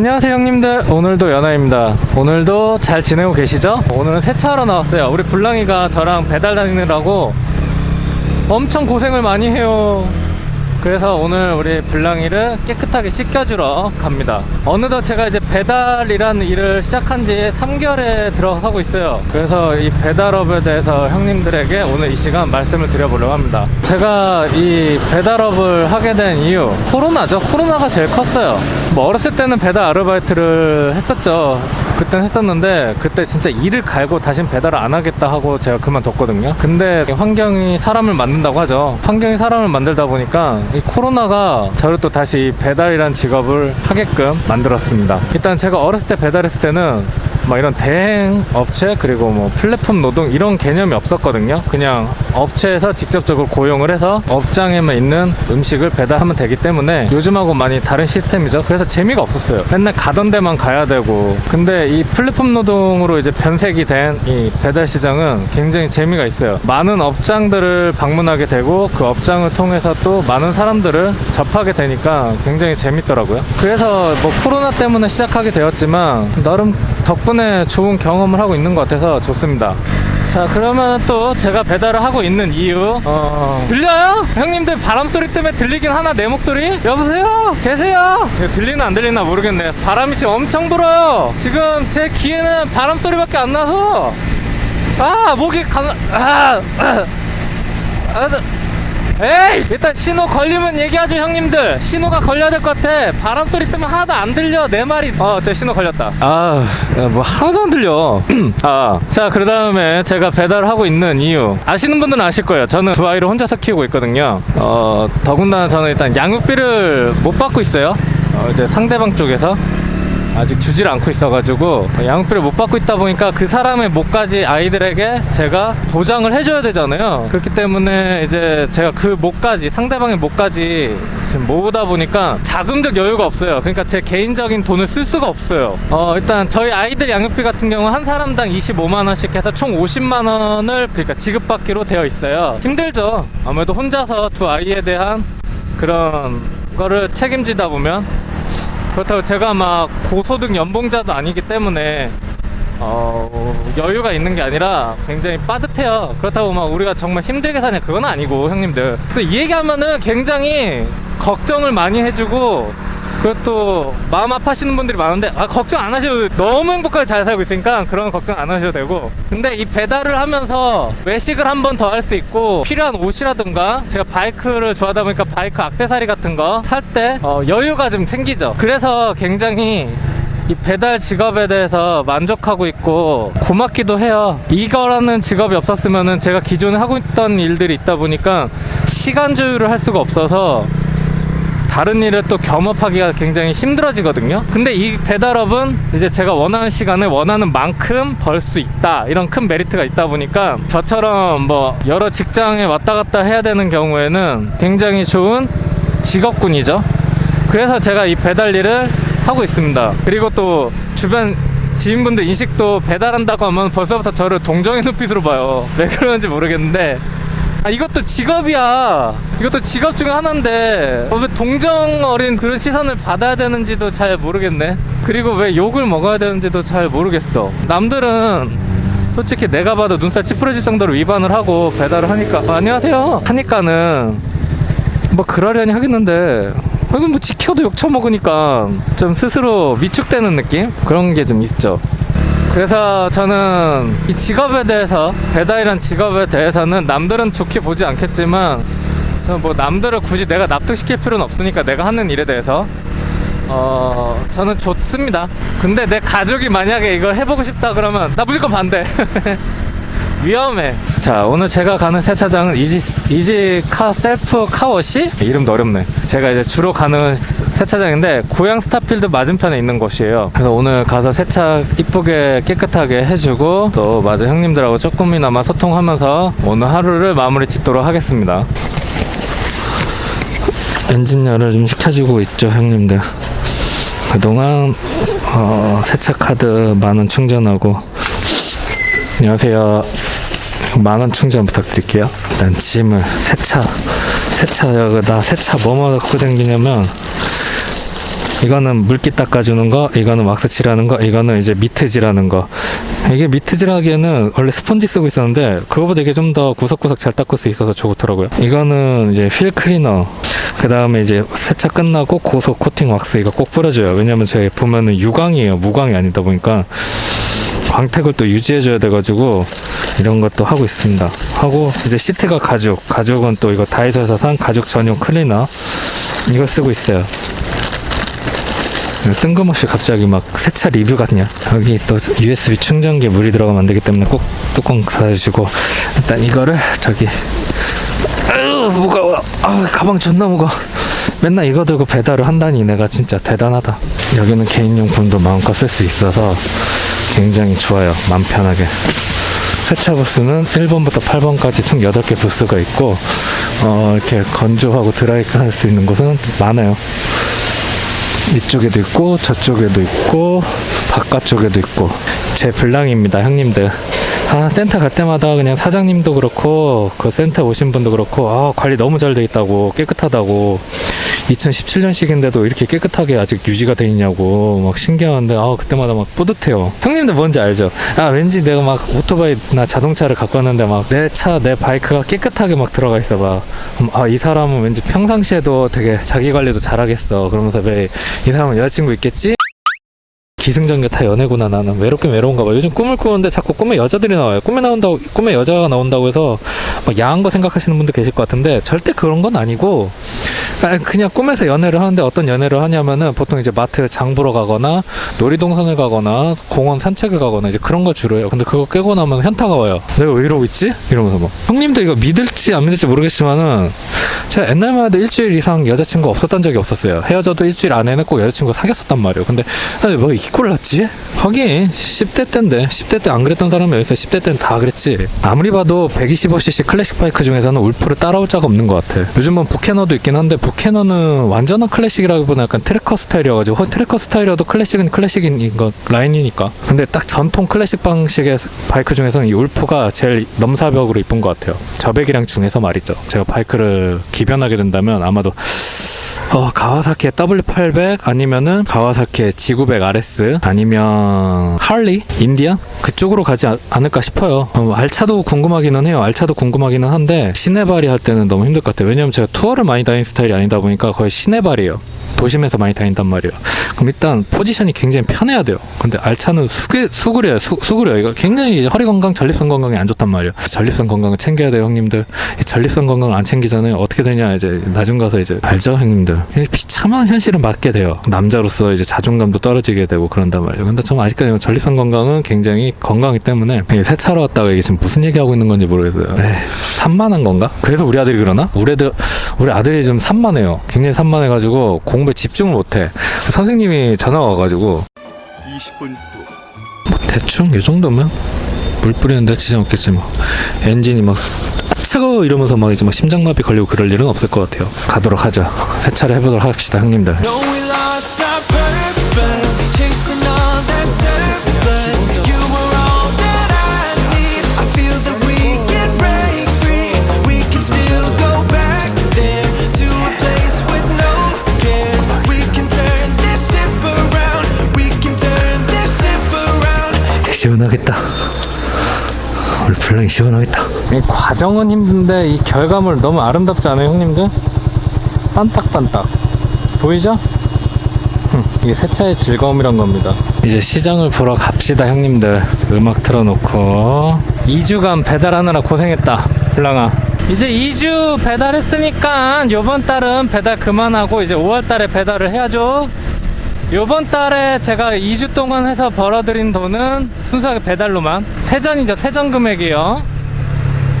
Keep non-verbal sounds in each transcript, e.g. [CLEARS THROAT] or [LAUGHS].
안녕하세요 형님들. 오늘도 연아입니다. 오늘도 잘 지내고 계시죠? 오늘은 세차하러 나왔어요. 우리 불랑이가 저랑 배달 다니느라고 엄청 고생을 많이 해요 그래서 오늘 우리 불랑이를 깨끗하게 씻겨주러 갑니다. 어느덧 제가 이제 배달이라는 일을 시작한 지 3개월에 들어가고 있어요. 그래서 이 배달업에 대해서 형님들에게 오늘 이 시간 말씀을 드려보려고 합니다. 제가 이 배달업을 하게 된 이유 코로나죠. 코로나가 제일 컸어요. 뭐 어렸을 때는 배달 아르바이트를 했었죠. 그땐 했었는데 그때 진짜 일을 갈고 다신 배달을 안 하겠다 하고 제가 그만뒀거든요. 근데 환경이 사람을 만든다고 하죠. 환경이 사람을 만들다 보니까 이 코로나가 저를 또 다시 배달이란 직업을 하게끔 만들었습니다. 일단 제가 어렸을 때 배달했을 때는 막 이런 대행 업체 그리고 뭐 플랫폼 노동 이런 개념이 없었거든요. 그냥 업체에서 직접적으로 고용을 해서 업장에만 있는 음식을 배달하면 되기 때문에 요즘하고 많이 다른 시스템이죠. 그래서 재미가 없었어요. 맨날 가던 데만 가야 되고. 근데 이 플랫폼 노동으로 이제 변색이 된 이 배달 시장은 굉장히 재미가 있어요. 많은 업장들을 방문하게 되고 그 업장을 통해서 또 많은 사람들을 접하게 되니까 굉장히 재밌더라고요. 그래서 뭐 코로나 때문에 시작하게 되었지만 나름 덕분에 좋은 경험을 하고 있는 것 같아서 좋습니다. 자 그러면 또 제가 배달을 하고 있는 이유 어... 들려요? 형님들 바람 소리 때문에 들리긴 하나 내 목소리? 여보세요? 계세요? 이거 들리나 안 들리나 모르겠네 바람이 지금 엄청 불어요 지금 제 귀에는 바람 소리밖에 안 나서 아 목이 가... 아, 아, 아, 나- 에이 일단 신호 걸리면 얘기하죠 형님들. 신호가 걸려야 될 것 같아. 바람 소리 때문에 하나도 안 들려. 내 말이 어제 신호 걸렸다. 아뭐 하나도 안 들려. [CLEARS THROAT] 아자 그 다음에 제가 배달을 하고 있는 이유. 아시는 분들은 아실 거예요. 저는 두 아이를 혼자서 키우고 있거든요. 어 더군다나 저는 일단 양육비를 못 받고 있어요. 어, 이제 상대방 쪽에서 아직 주질 않고 있어가지고 양육비를 못 받고 있다 보니까 그 사람의 목까지 아이들에게 제가 보장을 해줘야 되잖아요. 그렇기 때문에 이제 제가 그 목까지 상대방의 목까지 지금 모으다 보니까 자금적 여유가 없어요. 그러니까 제 개인적인 돈을 쓸 수가 없어요. 어 일단 저희 아이들 양육비 같은 경우 한 사람당 25만 원씩 해서 총 50만 원을 그러니까 지급받기로 되어 있어요. 힘들죠. 아무래도 혼자서 두 아이에 대한 그런 거를 책임지다 보면 그렇다고 제가 막 고소득 연봉자도 아니기 때문에 어, 여유가 있는 게 아니라 굉장히 빠듯해요. 그렇다고 막 우리가 정말 힘들게 사냐 그건 아니고 형님들. 또이 얘기하면은 굉장히 걱정을 많이 해주고 그것도 마음 아파하시는 분들이 많은데 아 걱정 안 하셔도 돼요. 너무 행복하게 잘 살고 있으니까 그런 걱정 안 하셔도 되고 근데 이 배달을 하면서 외식을 한 번 더 할 수 있고 필요한 옷이라든가 제가 바이크를 좋아하다 보니까 바이크 액세서리 같은 거 살때 어, 여유가 좀 생기죠 그래서 굉장히 이 배달 직업에 대해서 만족하고 있고 고맙기도 해요. 이거라는 직업이 없었으면은 제가 기존에 하고 있던 일들이 있다 보니까 시간 조율을 할 수가 없어서 다른 일을 또 겸업하기가 굉장히 힘들어지거든요. 근데 이 배달업은 이제 제가 원하는 시간에 원하는 만큼 벌 수 있다. 이런 큰 메리트가 있다 보니까 저처럼 뭐 여러 직장에 왔다 갔다 해야 되는 경우에는 굉장히 좋은 직업군이죠. 그래서 제가 이 배달 일을 하고 있습니다. 그리고 또 주변 지인분들 인식도 배달한다고 하면 벌써부터 저를 동정의 [LAUGHS] 눈빛으로 봐요. 왜 그러는지 모르겠는데 아 이것도 직업이야. 이것도 직업 중에 하나인데 어, 왜 동정 어린 그런 시선을 받아야 되는지도 잘 모르겠네. 그리고 왜 욕을 먹어야 되는지도 잘 모르겠어. 남들은 솔직히 내가 봐도 눈살 찌푸려질 정도로 위반을 하고 배달을 하니까 아, 안녕하세요 하니까는 뭐 그러려니 하겠는데 아, 이건 뭐 지켜도 욕 처먹으니까 좀 스스로 위축되는 느낌 그런 게 좀 있죠. 그래서 저는 이 직업에 대해서 배달이란 직업에 대해서는 남들은 좋게 보지 않겠지만 저는 뭐 남들을 굳이 내가 납득시킬 필요는 없으니까 내가 하는 일에 대해서 어 저는 좋습니다. 근데 내 가족이 만약에 이걸 해보고 싶다 그러면 나 무조건 반대. [LAUGHS] 위험해. 자, 오늘 제가 가는 세차장은 이지, 이지 카 셀프 카워시? 이름도 어렵네. 제가 이제 주로 가는 세차장인데, 고양 스타필드 맞은편에 있는 곳이에요. 그래서 오늘 가서 세차 이쁘게 깨끗하게 해주고, 또 맞은 형님들하고 조금이나마 소통하면서 오늘 하루를 마무리 짓도록 하겠습니다. 엔진열을 좀 시켜주고 있죠, 형님들. 그동안, 어, 세차 카드 만 원 충전하고, 안녕하세요. 만원 충전 부탁드릴게요. 일단 짐을 세차 세차 여기다 세차 뭐뭐 갖고 다니냐면 이거는 물기 닦아주는 거, 이거는 왁스 칠하는 거, 이거는 이제 미트질하는 거. 이게 미트질하기에는 원래 스펀지 쓰고 있었는데 그거보다 이게 좀 더 구석구석 잘 닦을 수 있어서 좋더라고요. 이거는 이제 휠 클리너. 그 다음에 이제 세차 끝나고 고속 코팅 왁스 이거 꼭 뿌려줘요. 왜냐면 제가 보면은 유광이에요. 무광이 아니다 보니까 광택을 또 유지해줘야 돼가지고 이런 것도 하고 있습니다. 하고 이제 시트가 가죽. 가죽은 또 이거 다이소에서 산 가죽 전용 클리너. 이거 쓰고 있어요. 뜬금없이 갑자기 막 세차 리뷰 같냐 여기 또 USB 충전기에 물이 들어가면 안 되기 때문에 꼭 뚜껑 닫아주시고 일단 이거를 저기 아유 무거워 아 가방 존나 무거워 맨날 이거 들고 배달을 한다니 내가 진짜 대단하다 여기는 개인용품도 마음껏 쓸 수 있어서 굉장히 좋아요. 맘 편하게. 세차 부스는 1번부터 8번까지 총 8개 부스가 있고 어, 이렇게 건조하고 드라이기 할수 있는 곳은 많아요. 이쪽에도 있고 저쪽에도 있고 바깥쪽에도 있고. 제 블랑입니다 형님들. 아 센터 갈 때마다 그냥 사장님도 그렇고 그 센터 오신 분도 그렇고 아 관리 너무 잘 돼 있다고 깨끗하다고 2017년식인데도 이렇게 깨끗하게 아직 유지가 돼 있냐고 막 신기한데 아 그때마다 막 뿌듯해요. 형님들 뭔지 알죠? 아 왠지 내가 막 오토바이나 자동차를 갖고 왔는데 막 내차내 바이크가 깨끗하게 막 들어가 있어 막 아 이 사람은 왠지 평상시에도 되게 자기 관리도 잘하겠어. 그러면서 왜 이 사람은 여자친구 있겠지? 기승전결 다 연애구나 나는. 외롭긴 외로운가 봐. 요즘 꿈을 꾸는데 자꾸 꿈에 여자들이 나와요. 꿈에 나온다고 꿈에 여자가 나온다고 해서 막 야한 거 생각하시는 분들 계실 것 같은데 절대 그런 건 아니고 아, 그냥 꿈에서 연애를 하는데 어떤 연애를 하냐면은 보통 이제 마트 장 보러 가거나 놀이동산을 가거나 공원 산책을 가거나 이제 그런 거 주로 해요. 근데 그거 깨고 나면 현타가 와요. 내가 왜 이러고 있지? 이러면서 막 형님도 이거 믿을지 안 믿을지 모르겠지만은 제가 옛날만 해도 일주일 이상 여자친구 없었던 적이 없었어요. 헤어져도 일주일 안에는 꼭 여자친구 사귀었었단 말이에요. 근데 아니, 뭐 이렇게 골랐지? 하긴 10대 때인데 10대 때 안 그랬던 사람이 여기서 10대 때는 다 그랬지. 아무리 봐도 125cc 클래식 바이크 중에서는 울프를 따라올 자가 없는 것 같아. 요즘은 부캐너도 있긴 한데 부 캐너는 완전한 클래식이라기보다 약간 트래커 스타일이어가지고 허- 트래커 스타일이어도 클래식은 클래식인 거 라인이니까. 근데 딱 전통 클래식 방식의 바이크 중에서는 이 울프가 제일 넘사벽으로 이쁜 것 같아요. 저배기량 중에서 말이죠. 제가 바이크를 기변하게 된다면 아마도 어, 가와사키의 W800 아니면은 가와사키의 G900 RS 아니면 할리 인디안 그쪽으로 가지 아- 않을까 싶어요. 어, 알차도 궁금하기는 해요. 알차도 궁금하기는 한데 시내발이 할 때는 너무 힘들 것 같아요. 왜냐면 제가 투어를 많이 다니는 스타일이 아니다 보니까 거의 시내발이에요. 도심에서 많이 다닌단 말이에요. 그럼 일단 포지션이 굉장히 편해야 돼요. 근데 알차는 수그, 수그려요. 수, 수그려요. 이거 굉장히 허리 건강, 전립선 건강에 안 좋단 말이에요. 전립선 건강을 챙겨야 돼요, 형님들. 이 전립선 건강을 안 챙기잖아요. 어떻게 되냐, 이제 나중 가서 이제 알죠, 형님들. 비참한 현실을 맞게 돼요. 남자로서 이제 자존감도 떨어지게 되고 그런단 말이에요. 근데 저는 아직까지 전립선 건강은 굉장히 건강이기 때문에 세차로 왔다가 이게 지금 무슨 얘기하고 있는 건지 모르겠어요. 에이, 산만한 건가? 그래서 우리 아들이 그러나? 우리 애들, 우리 아들이 좀 산만해요. 굉장히 산만해가지고 공부 에 집중을 못해. 선생님이 전화가 와가지고 20분 후. 대충 이 정도면 물 뿌리는데 지장 없겠지 뭐. 엔진이 막 차가워 이러면서 막 이제 막 심장마비 걸리고 그럴 일은 없을 것 같아요. 가도록 하죠. 세차를 해보도록 합시다 형님들. No, we lost our 시원하겠다. 우리 블랑이 시원하겠다. 이 과정은 힘든데 이 결과물 너무 아름답지 않아요 형님들? 반딱반딱. 보이죠? 흠, 이게 세차의 즐거움이란 겁니다. 이제 시장을 보러 갑시다 형님들. 음악 틀어놓고. 2주간 배달하느라 고생했다 블랑아. 이제 2주 배달했으니까 요번 달은 배달 그만하고 이제 5월 달에 배달을 해야죠 요번 달에 제가 2주 동안 해서 벌어들인 돈은 순수하게 배달로만. 세전이죠 세전 금액이요.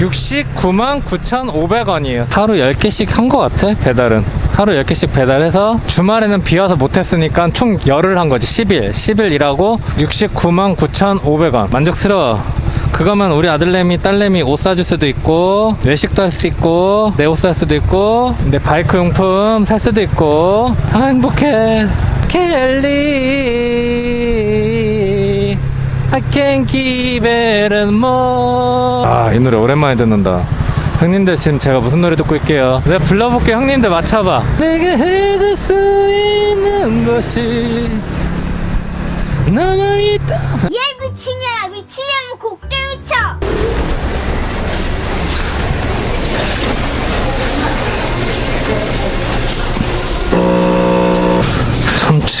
69만 9,500원이에요. 하루 10개씩 한 것 같아 배달은. 하루 10개씩 배달해서 주말에는 비 와서 못했으니까 총 열흘 한 거지. 10일. 10일 일하고 69만 9,500원. 만족스러워. 그거면 우리 아들내미 딸내미 옷 사줄 수도 있고 외식도 할 수 있고 내 옷 살 수도 있고 내 바이크 용품 살 수도 있고. 아 행복해 켈리. I can't keep it more. 아 이 노래 오랜만에 듣는다. 형님들 지금 제가 무슨 노래 듣고 있게요? 내가 불러볼게요 형님들 맞춰봐. 내게 해줄 수 있는 것이 남아있다. 얘 미친년아. 미치려면 곱게 미쳐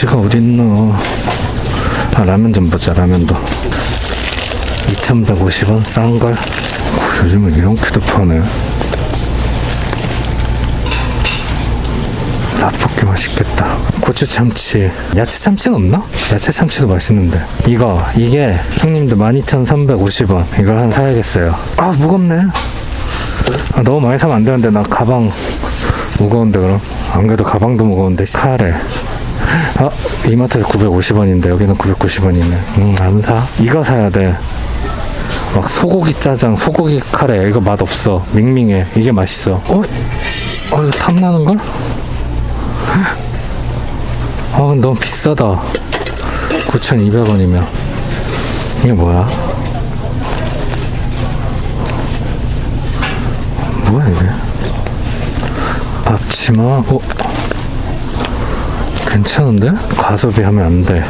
참치가 어딨노? 아 라면 좀 보자 라면도. 2150원? 싼걸? 요즘은 이렇게도 파네. 라볶이 맛있겠다. 고추 참치. 야채 참치는 없나? 야채 참치도 맛있는데. 이거 이게 형님들 12,350원. 이걸 한 사야겠어요. 아 무겁네. 아, 너무 많이 사면 안 되는데 나 가방 무거운데 그럼? 안 그래도 가방도 무거운데. 카레 아 이마트에서 950원인데 여기는 990원이네. 음 안 사. 이거 사야 돼 막 소고기 짜장 소고기 카레 이거 맛 없어. 밍밍해. 이게 맛있어. 어? 어 이거 탐나는걸? 어 너무 비싸다. 9,200원이면. 이게 뭐야? 뭐야 이게? 앞치마? 어 괜찮은데? 과소비 하면 안 돼.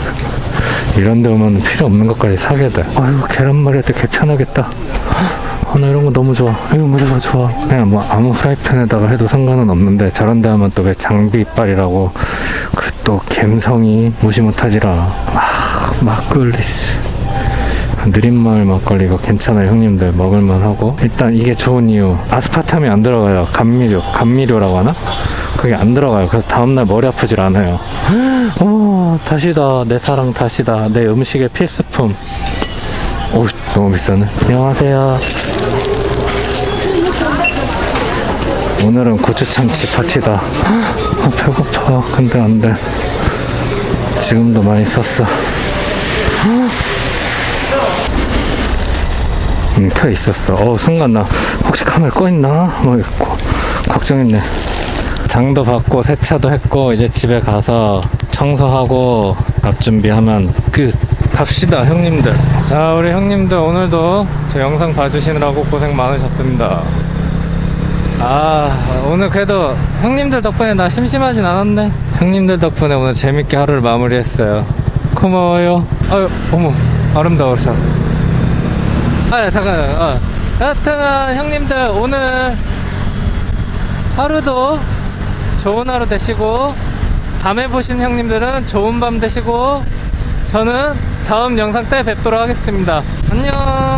이런 데 오면 필요 없는 것까지 사게 돼. 아유, 계란말이한테 개 편하겠다. 아, 나 이런 거 너무 좋아. 이런 거 너무 좋아. 그냥 뭐 아무 프라이팬에다가 해도 상관은 없는데 저런 데 하면 또 왜 장비 이빨이라고 그 또 갬성이 무시 못하지라. 아, 막걸리. 느린 마을 막걸리 이거 괜찮아요 형님들 먹을만 하고 일단 이게 좋은 이유 아스파탐이 안 들어가요 감미료 감미료라고 하나 그게 안 들어가요. 그래서 다음날 머리 아프질 않아요. [GASPS] 오 다시다. 내 사랑 다시다. 내 음식의 필수품. 오 너무 비싸네. 안녕하세요. 오늘은 고추참치 파티다. 아, 배고파. 근데 안 돼. 지금도 많이 썼어. 음, 켜 있었어. 어, 순간 나 혹시 카메라 꺼 있나? 뭐 걱정했네. 장도 받고 세차도 했고 이제 집에 가서 청소하고 밥 준비하면 끝. 갑시다, 형님들. 자, 우리 형님들 오늘도 제 영상 봐주시느라고 고생 많으셨습니다. 아, 오늘 그래도 형님들 덕분에 나 심심하진 않았네. 형님들 덕분에 오늘 재밌게 하루를 마무리했어요. 고마워요. 아유, 어머, 아름다워서. 아 잠깐 어. 여하튼 형님들 오늘 하루도 좋은 하루 되시고 밤에 보신 형님들은 좋은 밤 되시고 저는 다음 영상 때 뵙도록 하겠습니다. 안녕